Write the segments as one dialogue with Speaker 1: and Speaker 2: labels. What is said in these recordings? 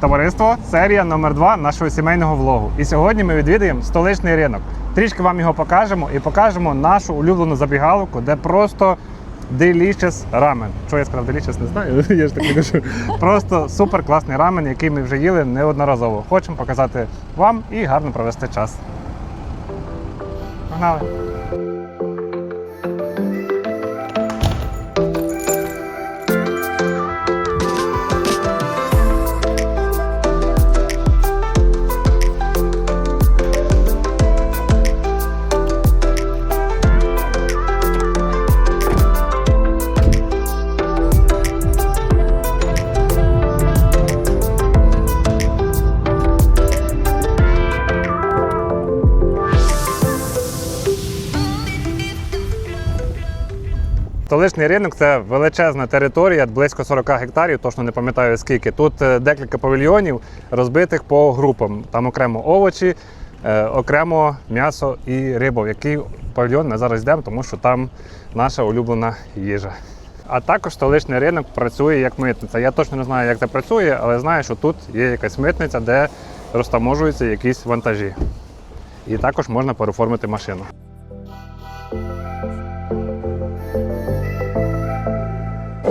Speaker 1: Товариство, серія номер 2 нашого сімейного влогу. І сьогодні ми відвідаємо столичний ринок. Трішки вам його покажемо і покажемо нашу улюблену забігаловку, де просто delicious рамен. Що я сказав delicious, не знаю. Я ж так не кажу. Просто супер класний рамен, який ми вже їли неодноразово. Хочемо показати вам і гарно провести час. Погнали! Столичний ринок це величезна територія, близько 40 гектарів, точно не пам'ятаю скільки. Тут е, декілька павільйонів розбитих по групам. Там окремо овочі, е, окремо м'ясо і риба. В який павільйон ми зараз йдемо, тому що там наша улюблена їжа. А також столичний ринок працює як митниця. Я точно не знаю, як це працює, але знаю, що тут є якась митниця, де розтаможуються якісь вантажі. І також можна переоформити машину.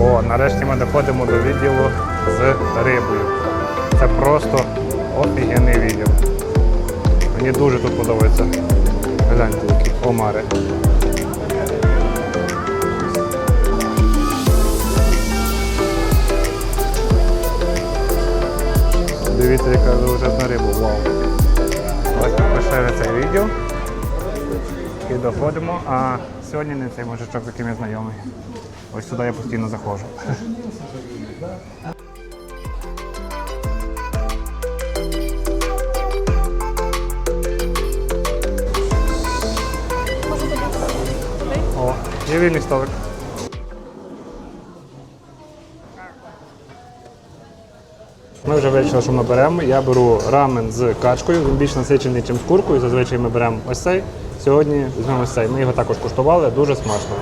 Speaker 1: О, нарешті ми доходимо до відділу з рибою. Це просто офігенний відділ. Мені дуже тут подобається. Гляньте, які омари. Дивіться, яка величезна риба. Вау. Ось поширює цей відділ. І доходимо. А сьогодні не цей мужичок, з яким знайомий. Ось сюди я постійно заходжу. О, є вільний столик. Ми вже вирішили, що ми беремо. Я беру рамен з качкою, він більш насичений, ніж з куркою. Зазвичай ми беремо ось цей. Сьогодні візьмемо ось цей. Ми його також куштували, дуже смачно.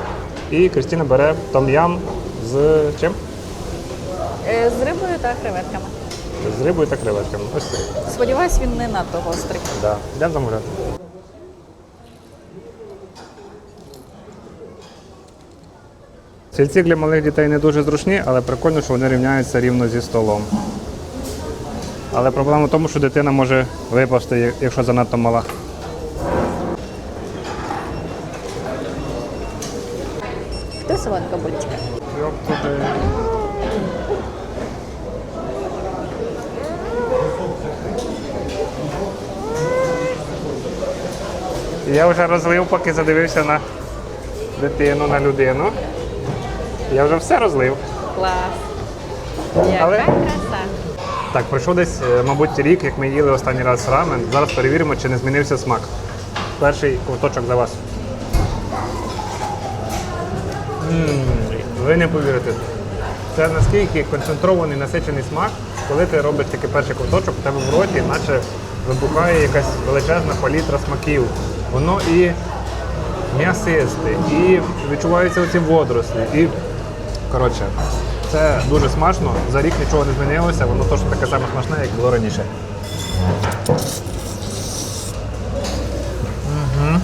Speaker 1: І Кристина бере том-ям з чим?
Speaker 2: Е, З рибою та креветками.
Speaker 1: З рибою та креветками. Ось цей.
Speaker 2: Сподіваюсь, він не надто гострий.
Speaker 1: Да. Йдемо замовляти. Сільці для малих дітей не дуже зручні, але прикольно, що вони рівняються рівно зі столом. Але проблема в тому, що дитина може випасти, якщо занадто мала.
Speaker 2: Хто солодка бульчика?
Speaker 1: Я вже розлив, поки задивився на дитину, на людину. Я вже все розлив.
Speaker 2: Клас. Яка
Speaker 1: Але-
Speaker 2: краса.
Speaker 1: Так, пройшов десь, е, мабуть, рік, як ми їли останній раз рамен. Зараз перевіримо, чи не змінився смак. Перший ковточок за вас. Ви не повірите. Це наскільки концентрований насичений смак, коли ти робиш тільки перший ковточок, у тебе в роті, наче вибухає якась величезна палітра смаків. Воно і м'ясисте, і відчуваються оці водорослі. І коротше, це дуже смачно. За рік нічого не змінилося, воно точно таке саме смачне, як було раніше. Угу.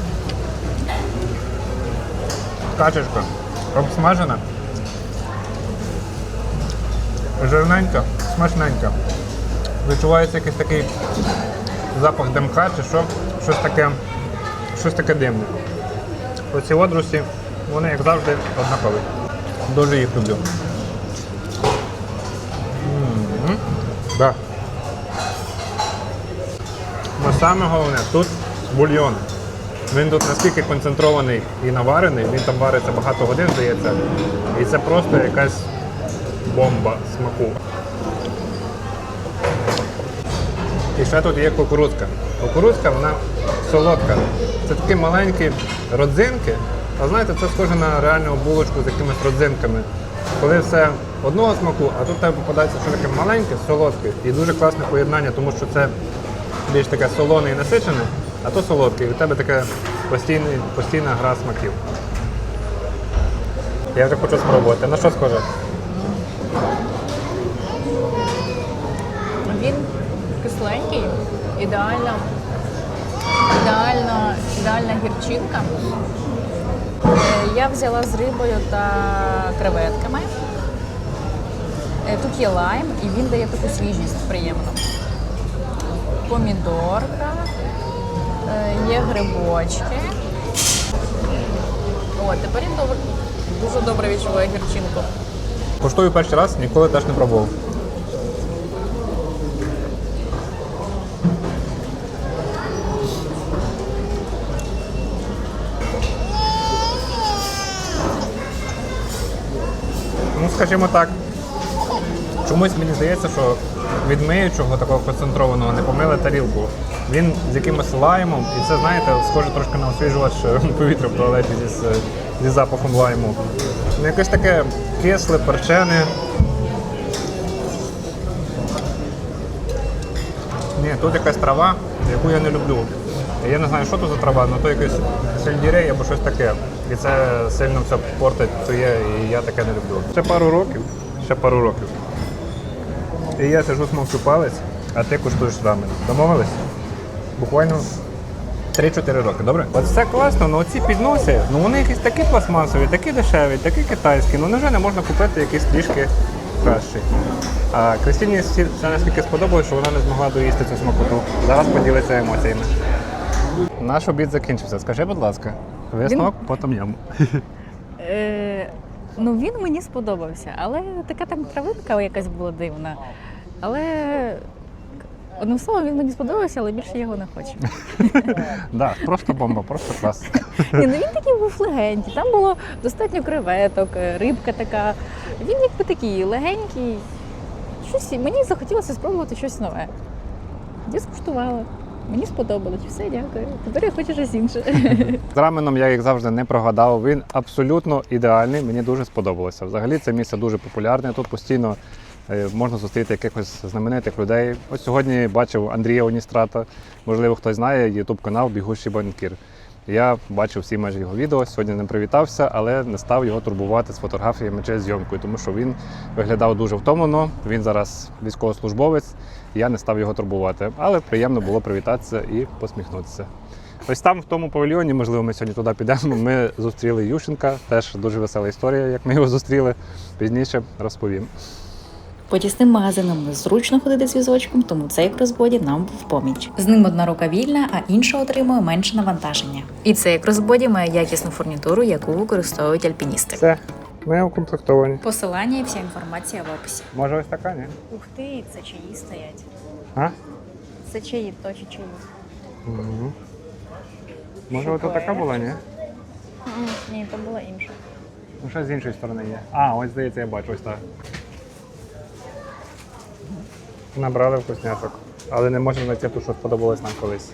Speaker 1: Обсмажена. Жирненька, смачненька. Відчувається якийсь такий запах демка чи що, щось таке, щось таке димне. Оці одрусі, вони, як завжди, однакові. Дуже їх люблю. М, Да. Саме головне, тут бульйон. Він тут наскільки концентрований і наварений, він там вариться багато годин, здається. І це просто якась бомба смаку. І ще тут є кукурудзка. Кукурудзка, вона солодка. Це такі маленькі родзинки. А знаєте, це схоже на реальну булочку з якимись родзинками. Коли все одного смаку, а тут тебе попадається що таке маленьке, солодке. І дуже класне поєднання, тому що це більш таке солоне і насичене, а то солодке. І у тебе така постійний, постійна гра смаків. Я вже хочу спробувати. На що схоже?
Speaker 2: Він кисленький, ідеально, ідеально, ідеальна гірчинка. Е, Я взяла з рибою та креветками. Е, Тут є лайм, і він дає таку свіжість приємну. Помідорка, є грибочки. О, тепер я добре, дуже добре відчуваю гірчинку.
Speaker 1: Коштую перший раз, ніколи теж не пробував. Ну, скажімо так, чомусь мені здається, що від миючого такого концентрованого не помили тарілку. Він з якимось лаймом, і це, знаєте, схоже трошки на освіжувач е, повітря в туалеті зі, зі запахом лайму. Ну, якесь таке кисле, перчене. Ні, тут якась трава, яку я не люблю. Я не знаю, що тут за трава, але то якийсь сельдірей або щось таке. І це сильно все портить, псує, і я таке не люблю. Ще пару років, ще пару років. І я сижу смовчу палець, а ти куштуєш рамен. Домовились? Буквально 3-4 роки, добре? От все класно, але ці підноси, ну вони якісь такі пластмасові, такі дешеві, такі китайські, ну невже не можна купити якісь трішки кращий. А Кристині це наскільки сподобалось, що вона не змогла доїсти цю смакоту. Зараз поділиться емоціями. Наш обід закінчився. Скажи, будь ласка, висновок потім яму.
Speaker 2: Е, ну він мені сподобався, але така там травинка якась була дивна. Але одним словом, він мені сподобався, але більше його не хочу.
Speaker 1: Да, просто бомба, просто клас.
Speaker 2: Ні, ну він такий був легенький. Там було достатньо креветок, е, рибка така. Він якби такий легенький. Щось мені захотілося спробувати щось нове. Я скуштувала. Мені сподобалось. Все, дякую. Тепер я хочу щось інше.
Speaker 1: З раменом я, як завжди, не прогадав. Він абсолютно ідеальний. Мені дуже сподобалося. Взагалі це місце дуже популярне. Тут постійно можна зустріти якихось знаменитих людей. Ось сьогодні бачив Андрія Оністрата. Можливо, хтось знає ютуб канал Бігущий банкір. Я бачив всі майже його відео. Сьогодні не привітався, але не став його турбувати з фотографіями чи зйомкою, тому що він виглядав дуже втомлено. Він зараз військовослужбовець. Я не став його турбувати, але приємно було привітатися і посміхнутися. Ось там, в тому павільйоні, можливо, ми сьогодні туди підемо. Ми зустріли Ющенка. Теж дуже весела історія, як ми його зустріли. Пізніше розповім.
Speaker 3: По тісним магазинам незручно ходити з візочком, тому цей кросбоді нам в поміч. З ним одна рука вільна, а інша отримує менше навантаження. І цей кросбоді має якісну фурнітуру, яку використовують альпіністи.
Speaker 1: Все, ми укомплектовані.
Speaker 3: Посилання і вся інформація в описі.
Speaker 1: Може, ось така, ні?
Speaker 2: Ух ти, це чаї стоять.
Speaker 1: А?
Speaker 2: Це чаї, точі чаї.
Speaker 1: Угу. Може, ось така була, ні?
Speaker 2: Ні, то була інша.
Speaker 1: Ну, що з іншої сторони є. А, ось здається, я бачу ось так. Набрали вкусняшок. Але не можемо знайти ту, що сподобалось нам колись.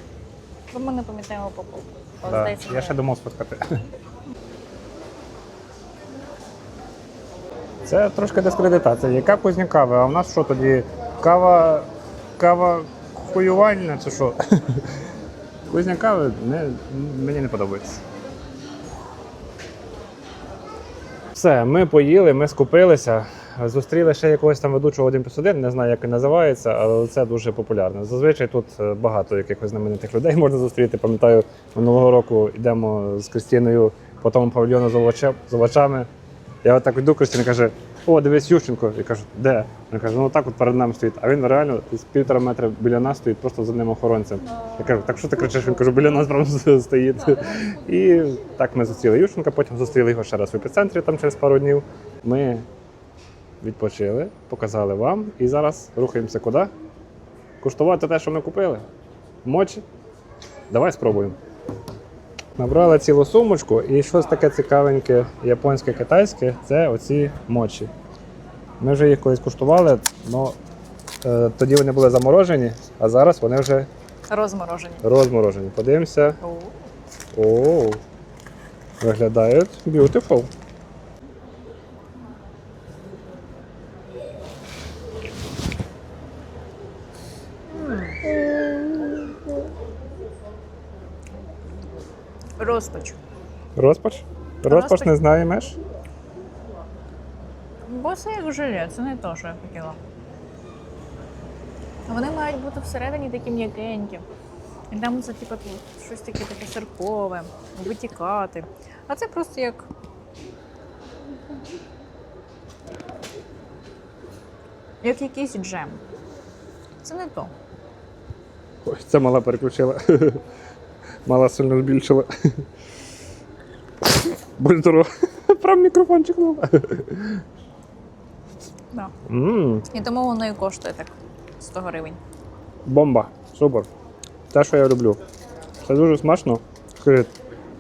Speaker 2: Бо ми не пам'ятаємо. Але,
Speaker 1: Да. Я ще думав спускати. Це трошки дискредитація. Яка кузня кави? А в нас що тоді? Кава. Кава хуювальна чи що? Кузня кави не, мені не подобається. Все, ми поїли, ми скупилися. Зустріли ще якогось там ведучого 1 плюс 1, не знаю, як він називається, але це дуже популярно. Зазвичай тут е, багато якихось знаменитих людей можна зустріти. Пам'ятаю, минулого року йдемо з Кристиною по тому павільйону з, овоча- з овочами. Я отак йду, Кристина каже: О, дивись Ющенко. Я кажу, де? Він каже, ну так от перед нами стоїть. А він реально з півтора метра біля нас стоїть, просто за ним охоронцем. Я кажу, так що ти кричиш? Він каже, біля нас прямо стоїть. І так ми зустріли Ющенка, потім зустріли його ще раз в епіцентрі там через пару днів. Ми відпочили, показали вам і зараз рухаємося куди? Куштувати те, що ми купили. Мочі. Давай спробуємо. Набрали цілу сумочку і щось таке цікавеньке, японське, китайське це оці мочі. Ми вже їх колись куштували, але е, тоді вони були заморожені, а зараз вони вже
Speaker 2: розморожені.
Speaker 1: розморожені. Подивимося.
Speaker 2: О,
Speaker 1: О, виглядають beautiful.
Speaker 2: Розпач.
Speaker 1: Розпач? Розпач не знаєш?
Speaker 2: Бо це як желе, це не те, що я хотіла. Вони мають бути всередині такі м'якенькі. І там це типу, щось таке таке сиркове, витікати. А це просто як. Як якийсь джем. Це не то.
Speaker 1: Ой, це мала переключила. Мала сильно збільшила. Будь здоров. Прям мікрофон чекнув.
Speaker 2: Да.
Speaker 1: Мм,
Speaker 2: І тому воно і коштує так 100 гривень.
Speaker 1: бомба. Супер. Те, що я люблю. Це дуже смачно. Скажи,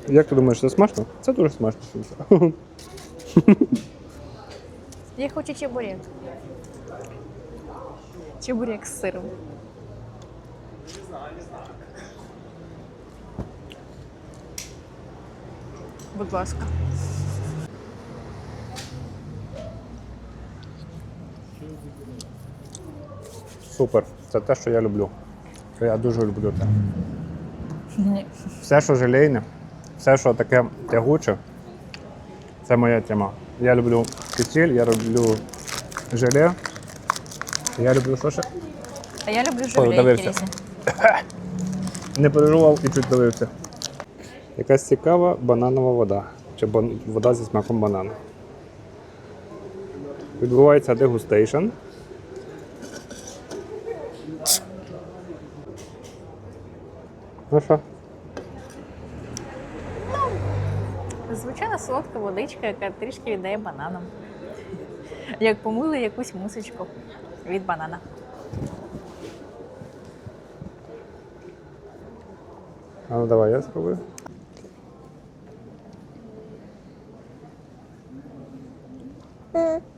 Speaker 1: як ти думаєш, це смачно? Це дуже смачно.
Speaker 2: Я хочу чебурек. Чебурек з сиром. Будь ласка.
Speaker 1: Супер. Це те, що я люблю. Я дуже люблю це.
Speaker 2: Ні.
Speaker 1: Все, що желейне, все, що таке тягуче, це моя тема. Я люблю кисіль, я люблю желе. Я люблю що ще?
Speaker 2: А я люблю жовтенькі
Speaker 1: Не переживав і чуть дивився. Якась цікава бананова вода. Чи бан- вода зі смаком банану. Відбувається дегустейшн. Ну що?
Speaker 2: Звичайна солодка водичка, яка трішки віддає бананом. Як помили якусь мусочку від банана.
Speaker 1: А ну давай я спробую.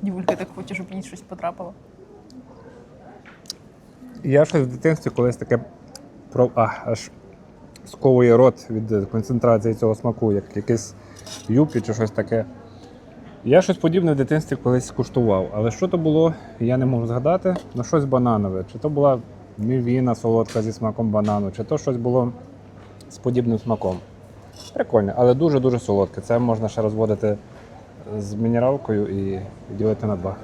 Speaker 2: Дівулька так хоче, щоб їй щось потрапило.
Speaker 1: Я щось в дитинстві колись таке про а, аж сковує рот від концентрації цього смаку, як якийсь юпі чи щось таке. Я щось подібне в дитинстві колись куштував, але що то було, я не можу згадати. Ну щось бананове. Чи то була мівіна солодка зі смаком банану, чи то щось було з подібним смаком. Прикольно, але дуже-дуже солодке. Це можна ще розводити з мінералкою і ділити на два.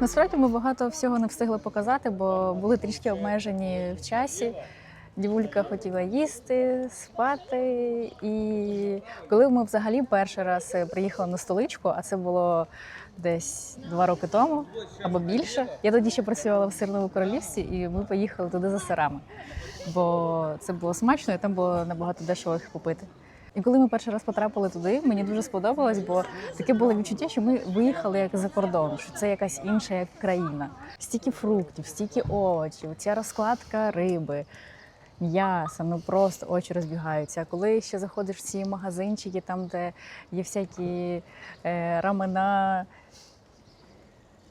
Speaker 2: Насправді ми багато всього не встигли показати, бо були трішки обмежені в часі. Дівулька хотіла їсти, спати. І коли ми взагалі перший раз е, приїхали на столичку, а це було десь два роки тому або більше. Я тоді ще працювала в сирному королівстві, і ми поїхали туди за сирами, бо це було смачно, і там було набагато дешево їх купити. І коли ми перший раз потрапили туди, мені дуже сподобалось, бо таке було відчуття, що ми виїхали як за кордон, що це якась інша як країна. Стільки фруктів, стільки овочів, ця розкладка риби, м'яса, ну просто очі розбігаються. А коли ще заходиш в ці магазинчики, там, де є всякі е, рамена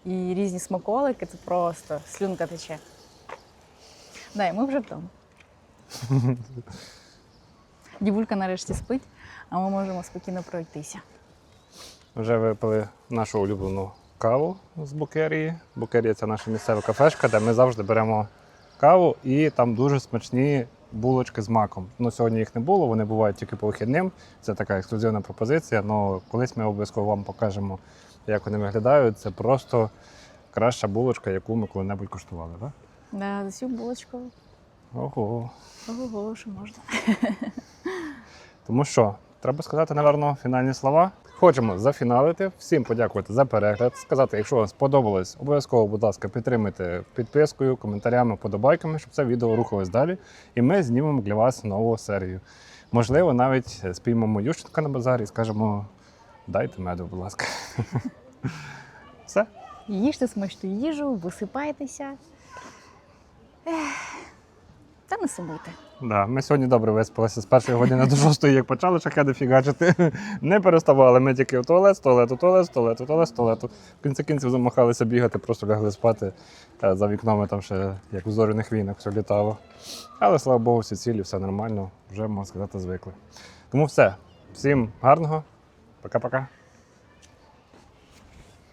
Speaker 2: і різні смаколики, це просто слюнка тече. Да, і ми вже вдома. Дівулька нарешті спить, а ми можемо спокійно пройтися.
Speaker 1: Вже випили нашу улюблену каву з Букерії. Букерія це наша місцева кафешка, де ми завжди беремо каву і там дуже смачні булочки з маком. Ну, сьогодні їх не було, вони бувають тільки по вихідним. Це така ексклюзивна пропозиція. але колись ми обов'язково вам покажемо, як вони виглядають. Це просто краща булочка, яку ми коли-небудь куштували. Так?
Speaker 2: Да, за цю булочку.
Speaker 1: Ого.
Speaker 2: Ого, що можна.
Speaker 1: Тому що, треба сказати, напевно, фінальні слова. Хочемо зафіналити, всім подякувати за перегляд. Сказати, якщо вам сподобалось, обов'язково, будь ласка, підтримуйте підпискою, коментарями, подобайками, щоб це відео рухалось далі. І ми знімемо для вас нову серію. Можливо, навіть спіймемо Ющенка на базарі і скажемо: дайте меду, будь ласка. Все.
Speaker 2: Їжте смачну їжу, висипайтеся. Ех, Та не сумуйте.
Speaker 1: Да, ми сьогодні добре виспалися з першої години до шостої, як почали шахеди фігачити. Не переставали. Ми тільки в туалет, з туалету, туалет, з туалету, туалет. В кінці кінців замахалися бігати, просто лягли спати. Та За вікном там ще як в зоряних війнах все літало. Але слава Богу, всі цілі, все нормально, вже можна сказати, звикли. Тому все. Всім гарного. Пока-пока.